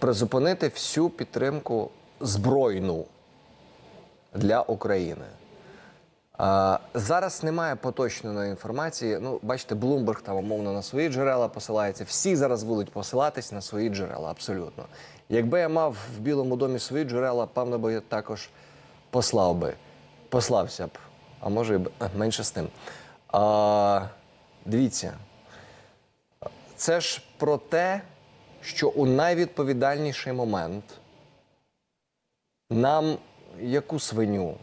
призупинити всю підтримку збройну для України. Зараз немає поточної інформації. Ну, бачите, Блумберг там умовно на свої джерела посилається. Всі зараз будуть посилатись на свої джерела, абсолютно. Якби я мав в Білому домі свої джерела, певно би я також послав би, послався б, а може і е, менше з тим. А, дивіться, це ж про те, що у найвідповідальніший момент нам яку свиню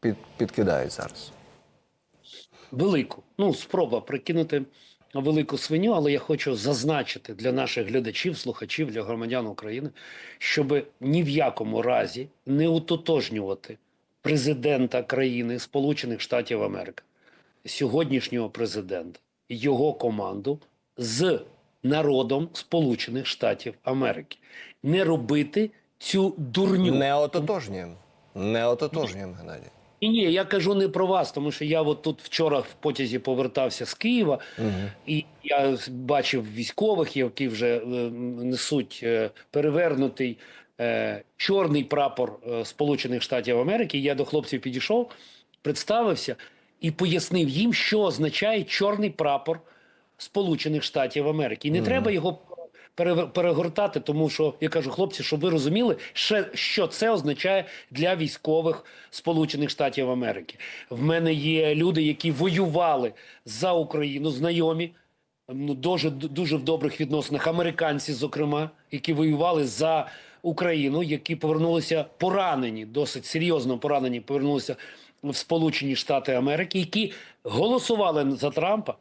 під, підкидають зараз? Велику. Ну, спроба прикинути велику свиню, але я хочу зазначити для наших глядачів, слухачів, для громадян України, щоб ні в якому разі не утотожнювати президента країни Сполучених Штатів Америки, сьогоднішнього президента, його команду з народом Сполучених Штатів Америки. Не робити цю дурню. Не ототожнюємо. Не ототожнюємо, Геннадій. Ні, ні, я кажу не про вас, тому що я от тут вчора в потязі повертався з Києва, і я бачив військових, які вже е, несуть е, перевернутий е, чорний прапор е, Сполучених Штатів Америки. Я до хлопців підійшов, представився і пояснив їм, що означає чорний прапор Сполучених Штатів Америки. І не треба його пере- перегортати, тому що я кажу, хлопці, щоб ви розуміли, що це означає для військових Сполучених Штатів Америки. В мене є люди, які воювали за Україну, знайомі. Ну, дуже дуже в добрих відносинах американці, зокрема, які воювали за Україну, які повернулися поранені, досить серйозно поранені, повернулися в Сполучені Штати Америки, які голосували за Трампа,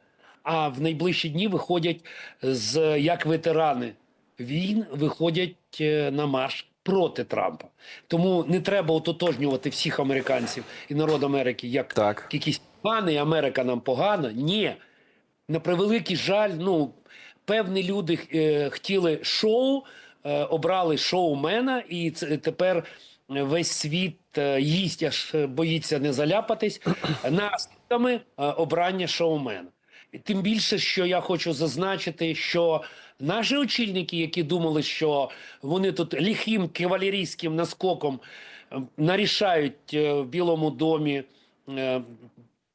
а в найближчі дні виходять з як ветерани війн, виходять е, на марш проти Трампа. Тому не треба ототожнювати всіх американців і народ Америки як Так. якісь пани, Америка нам погана. Ні. На превеликий жаль, ну певні люди е, хотіли шоу, е, обрали шоумена, і це тепер весь світ е, їсть, аж боїться не заляпатись наслідками е, обрання шоумена. Тим більше, що я хочу зазначити, що наші очільники, які думали, що вони тут ліхим кавалерійським наскоком е, нарішають е, в Білому домі е,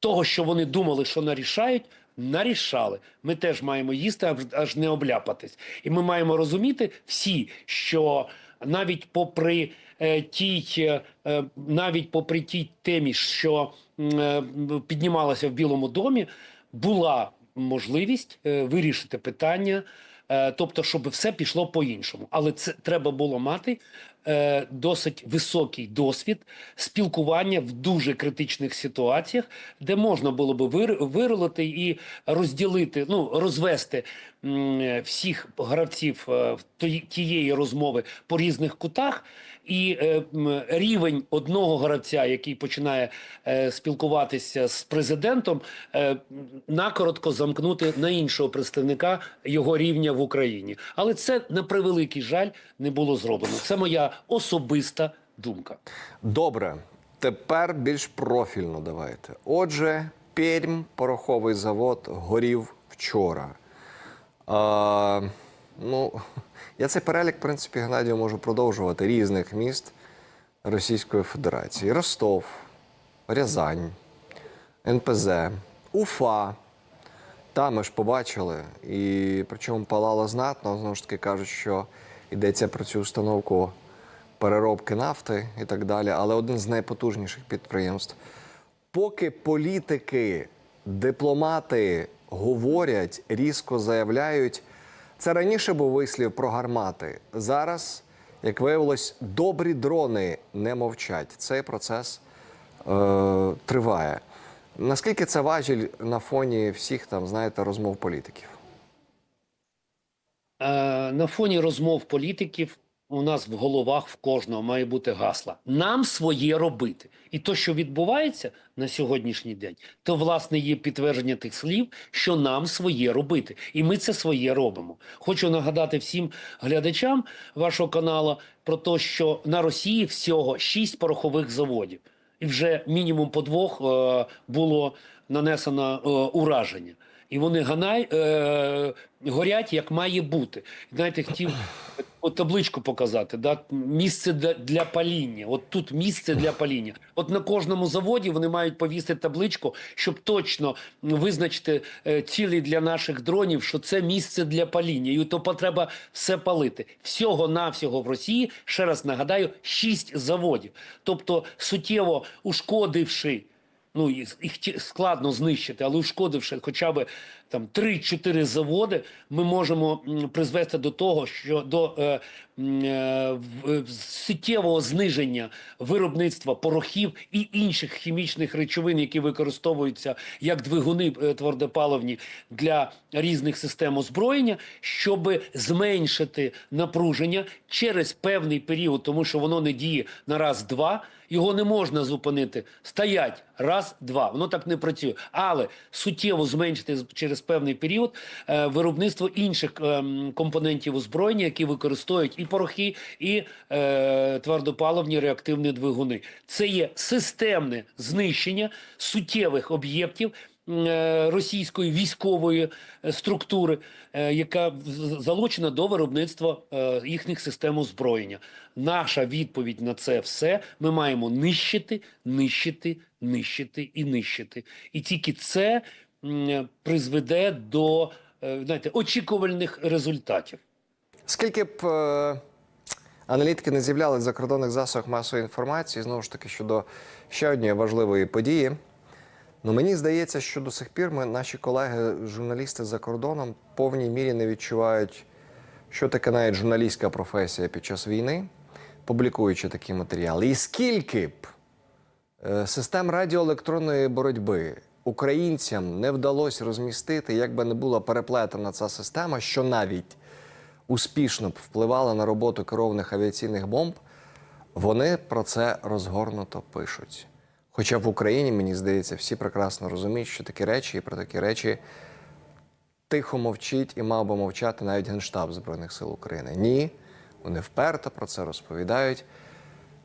того, що вони думали, що нарішають, нарішали. Ми теж маємо їсти, аж, не обляпатись. І ми маємо розуміти всі, що навіть попри е, тій, е, е, навіть попри тій темі, що е, піднімалася в Білому домі, була можливість е, вирішити питання. Е, Тобто, щоб все пішло по-іншому, але це треба було мати е, досить високий досвід спілкування в дуже критичних ситуаціях, де можна було би вир, виролити і розділити, ну розвести всіх гравців в тієї розмови по різних кутах. І е, рівень одного гравця, який починає е, спілкуватися з президентом, е, накоротко замкнути на іншого представника його рівня в Україні. Але це на превеликий жаль не було зроблено. Це моя особиста думка. Добре, тепер більш профільно давайте. Отже, Пермь, пороховий завод, горів вчора. Ну, я цей перелік, в принципі, Геннадію можу продовжувати різних міст Російської Федерації: Ростов, Рязань, НПЗ, Уфа. Там ми ж побачили, і причому палало знатно. Знову ж таки кажуть, що йдеться про цю установку переробки нафти і так далі, але один з найпотужніших підприємств. Поки політики, дипломати говорять, різко заявляють, це раніше був вислів про гармати. Зараз, як виявилось, добрі дрони не мовчать. Цей процес е, триває. Наскільки це важіль на фоні всіх там, знаєте, розмов політиків? Е, на фоні розмов політиків у нас в головах в кожного має бути гасла. Нам своє робити. І то, що відбувається на сьогоднішній день, то власне є підтвердження тих слів, що нам своє робити. І ми це своє робимо. Хочу нагадати всім глядачам вашого каналу про те, що на Росії всього шість порохових заводів, і вже мінімум по двох е, було нанесено е, ураження. І вони ганай, е, горять, як має бути. Знаєте, хотів от табличку показати, да? місце для, паління. От тут місце для паління. От на кожному заводі вони мають повісити табличку, щоб точно визначити е, цілі для наших дронів, що це місце для паління. І то потреба все палити. Всього навсього в Росії, ще раз нагадаю, шість заводів. Тобто суттєво ушкодивши ну їх складно знищити, але ушкодивши хоча б там 3-4 заводи, ми можемо призвести до того, що до е, е, е, суттєвого зниження виробництва порохів і інших хімічних речовин, які використовуються як двигуни е, твердопаливні для різних систем озброєння, щоб зменшити напруження через певний період, тому що воно не діє на раз-два. Його не можна зупинити. Стоять раз, два. Воно так не працює. Але суттєво зменшити з- через певний період е, виробництво інших ем, компонентів озброєння, які використовують і порохи, і е, твердопаливні реактивні двигуни. Це є системне знищення суттєвих об'єктів. е, Російської військової е, структури, е, яка залучена до виробництва е, їхніх систем озброєння. Наша відповідь на це все ми маємо нищити, нищити, нищити і нищити. І тільки це призведе до е, знаєте, очікувальних результатів. Скільки б е, аналітики не з'являлись в закордонних засобах масової інформації, знову ж таки, щодо ще однієї важливої події. Ну, мені здається, що до сих пір ми, наші колеги, журналісти за кордоном, в повній мірі не відчувають, що таке навіть журналістська професія під час війни, публікуючи такі матеріали. І скільки б е, систем радіоелектронної боротьби українцям не вдалося розмістити, як би не була переплетена ця система, що навіть успішно б впливала на роботу керованих авіаційних бомб, вони про це розгорнуто пишуть. Хоча в Україні, мені здається, всі прекрасно розуміють, що такі речі і про такі речі тихо мовчить і мав би мовчати навіть Генштаб Збройних сил України. Ні, вони вперто про це розповідають.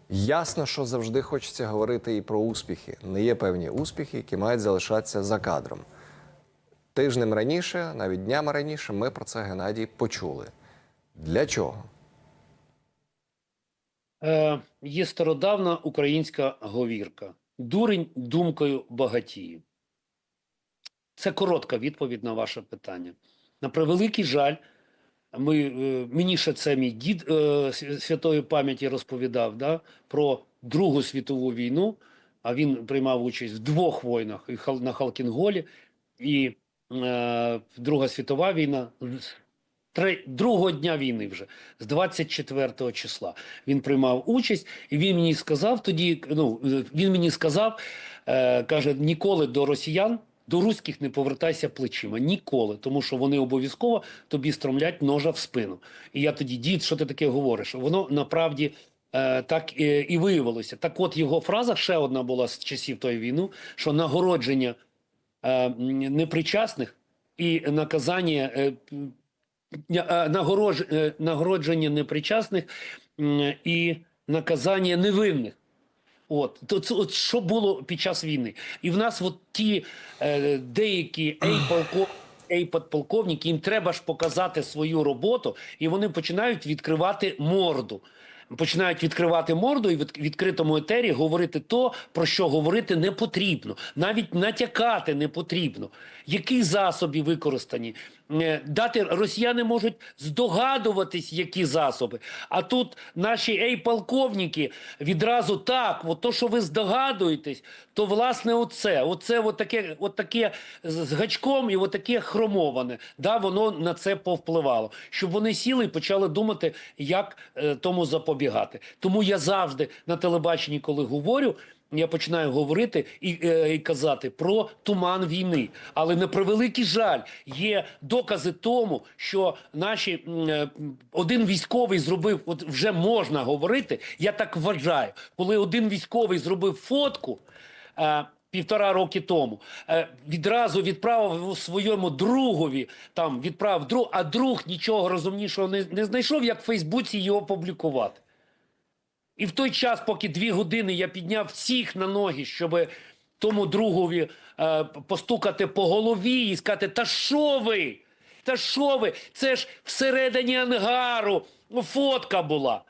Ясно, що завжди хочеться говорити і про успіхи. Не є певні успіхи, які мають залишатися за кадром. Тижнем раніше, навіть днями раніше, ми про це Геннадій почули. Для чого? Е, є стародавна українська говірка. Дурень думкою багатіє. Це коротка відповідь на ваше питання. На превеликий жаль, ми, мені ще це мій дід е, святої пам'яті розповідав да, про Другу світову війну, а він приймав участь в двох війнах на Халкінголі, і е, Друга світова війна три, другого дня війни вже, з 24 числа. Він приймав участь, і він мені сказав тоді: ну, він мені сказав, е, каже, ніколи до росіян. До руських не повертайся плечима ніколи, тому що вони обов'язково тобі стромлять ножа в спину. І я тоді, дід, що ти таке говориш? Воно направді е, так е, і виявилося. Так, от його фраза ще одна була з часів тої війни, що нагородження е, непричасних і наказання е, е, е, нагородження непричасних і наказання невинних. От, то от що було під час війни, і в нас от ті е, деякі ей-полко, ей-подполковники, їм треба ж показати свою роботу, і вони починають відкривати морду. Починають відкривати морду і в від- відкритому етері говорити то, про що говорити не потрібно, навіть натякати не потрібно. Які засоби використані? Е, Дати росіяни можуть здогадуватись, які засоби. А тут наші ей-полковники відразу так, от то, що ви здогадуєтесь, то власне оце, оце от таке, от таке з гачком і от таке хромоване. Да, воно на це повпливало. Щоб вони сіли і почали думати, як е, тому запобігати. Тому я завжди на телебаченні, коли говорю. Я починаю говорити і, е, і казати про туман війни. Але на превеликий жаль, є докази тому, що наші е, один військовий зробив, от вже можна говорити. Я так вважаю, коли один військовий зробив фотку. Е, Півтора роки тому відразу відправив своєму другові, там відправив друг, а друг нічого розумнішого не, не знайшов, як в Фейсбуці його публікувати. І в той час, поки дві години я підняв всіх на ноги, щоб тому другові е, постукати по голові і сказати: Та що ви? Та що ви? Це ж всередині ангару фотка була.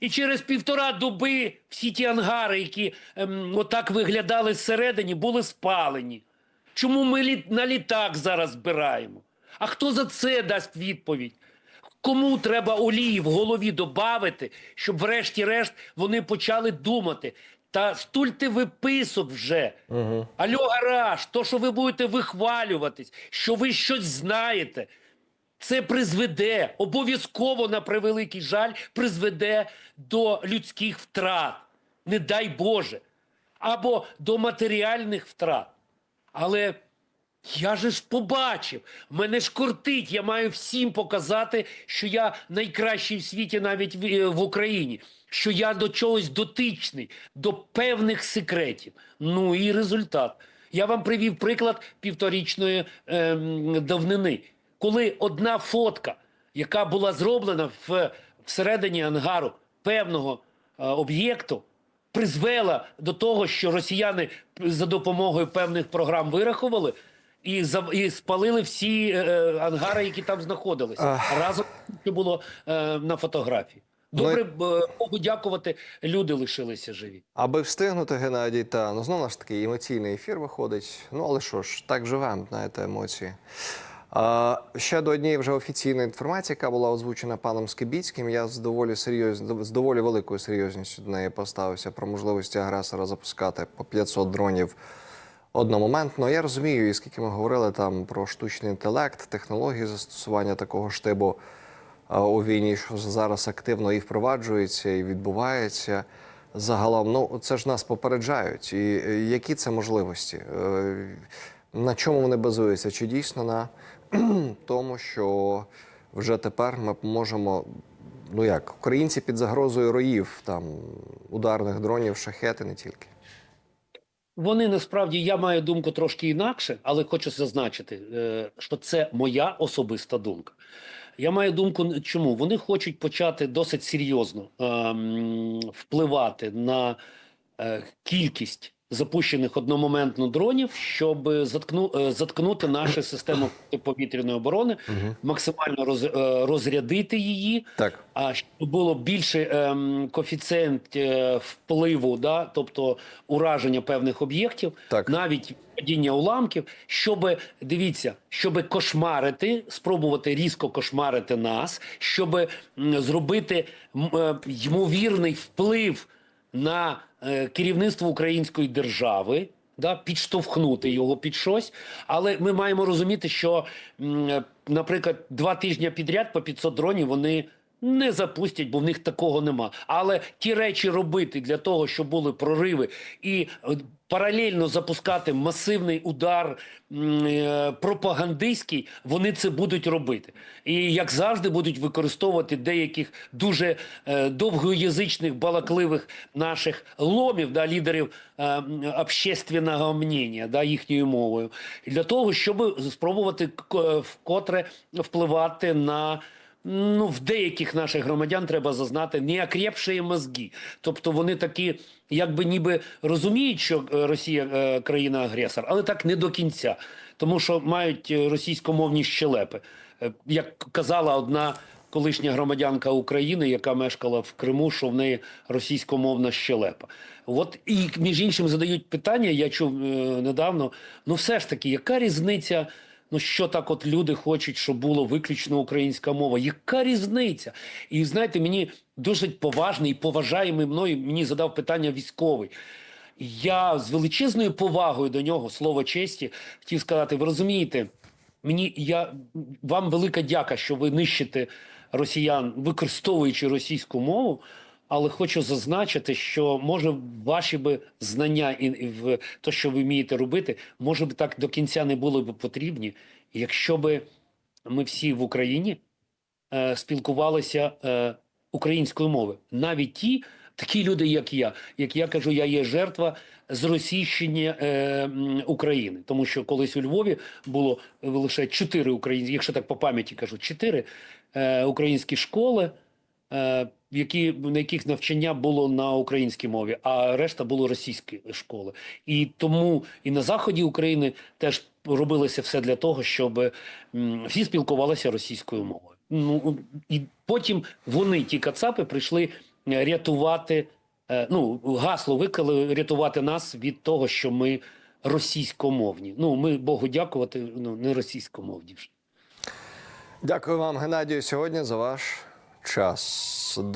І через півтора доби всі ті ангари, які ем, отак виглядали зсередині, були спалені. Чому ми на літак зараз збираємо? А хто за це дасть відповідь? Кому треба олії в голові додати, щоб врешті-решт вони почали думати? Та стульте виписок вже. Угу. Альо, гараж, то, що ви будете вихвалюватись, що ви щось знаєте. Це призведе обов'язково на превеликий жаль, призведе до людських втрат, не дай Боже, або до матеріальних втрат. Але я же ж побачив, мене ж кортить, я маю всім показати, що я найкращий в світі навіть в, е, в Україні, що я до чогось дотичний, до певних секретів. Ну і результат. Я вам привів приклад півторічної ем, давнини коли одна фотка, яка була зроблена в, всередині ангару певного е, об'єкту, призвела до того, що росіяни за допомогою певних програм вирахували і, за, і спалили всі е, е, ангари, які там знаходилися. Разом що було е, на фотографії. Добре, е, Богу дякувати, люди лишилися живі. Аби встигнути, Геннадій, та ну знову ж таки емоційний ефір виходить. Ну але що ж, так живемо, знаєте, емоції. А, ще до однієї вже офіційної інформації, яка була озвучена паном Скибіцьким. Я з доволі серйозно з доволі великою серйозністю до неї поставився про можливості агресора запускати по 500 дронів одномоментно. Я розумію, і скільки ми говорили там про штучний інтелект, технології застосування такого штибу а, у війні, що зараз активно і впроваджується, і відбувається. Загалом, ну це ж нас попереджають. І е, які це можливості? Е, На чому вони базуються? Чи дійсно на тому, що вже тепер ми можемо, ну як, українці під загрозою роїв там ударних дронів, шахети не тільки. Вони насправді я маю думку трошки інакше, але хочу зазначити, е, що це моя особиста думка. Я маю думку, чому вони хочуть почати досить серйозно ем, впливати на е, кількість запущених одномоментно дронів, щоб заткну, е, заткнути нашу систему повітряної оборони, максимально роз, е, розрядити її. Так. А щоб було більше ем, коефіцієнт е, впливу, да, тобто ураження певних об'єктів, Так. навіть падіння уламків, щоб дивіться, щоб кошмарити, спробувати різко кошмарити нас, щоб зробити м, е, ймовірний вплив на е, керівництво української держави. Да, підштовхнути його під щось, але ми маємо розуміти, що, е, наприклад, два тижні підряд по 500 дронів вони не запустять, бо в них такого нема. Але ті речі робити для того, щоб були прориви, і е, паралельно запускати масивний удар е, пропагандистський, вони це будуть робити. І як завжди будуть використовувати деяких дуже е, довгоязичних балакливих наших ломів, да, лідерів общественного мнення, да, їхньою мовою, для того, щоб спробувати вкотре впливати на. Ну, в деяких наших громадян треба зазнати неокрепші мозги. Тобто вони такі, якби ніби розуміють, що е, Росія е, країна-агресор, але так не до кінця, тому що мають е, російськомовні щелепи. Е, Як казала одна колишня громадянка України, яка мешкала в Криму, що в неї російськомовна щелепа. От і між іншим задають питання, я чув е, недавно. Ну, все ж таки, яка різниця? Ну, що так от люди хочуть, щоб було виключно українська мова? Яка різниця? І знаєте, мені досить поважний і поважаємий мною мені задав питання військовий. Я з величезною повагою до нього, слово честі, хотів сказати: ви розумієте, мені я вам велика дяка, що ви нищите росіян, використовуючи російську мову. Але хочу зазначити, що може ваші би знання і в те, що ви вмієте робити, може б так до кінця не були б потрібні, якщо би ми всі в Україні е, спілкувалися е, українською мовою. Навіть ті, такі люди, як я, як я кажу, я є жертва зросійщення е, України, тому що колись у Львові було лише чотири українські, якщо так по пам'яті кажу, чотири е, українські школи. Е, які, на яких навчання було на українській мові, а решта було російські школи. І тому і на заході України теж робилося все для того, щоб всі спілкувалися російською мовою. Ну і потім вони, ті кацапи, прийшли рятувати. е, Ну, гасло виклали рятувати нас від того, що ми російськомовні. Ну, ми Богу дякувати, ну не російськомовні вже. Дякую вам, Геннадію, сьогодні за ваш час. До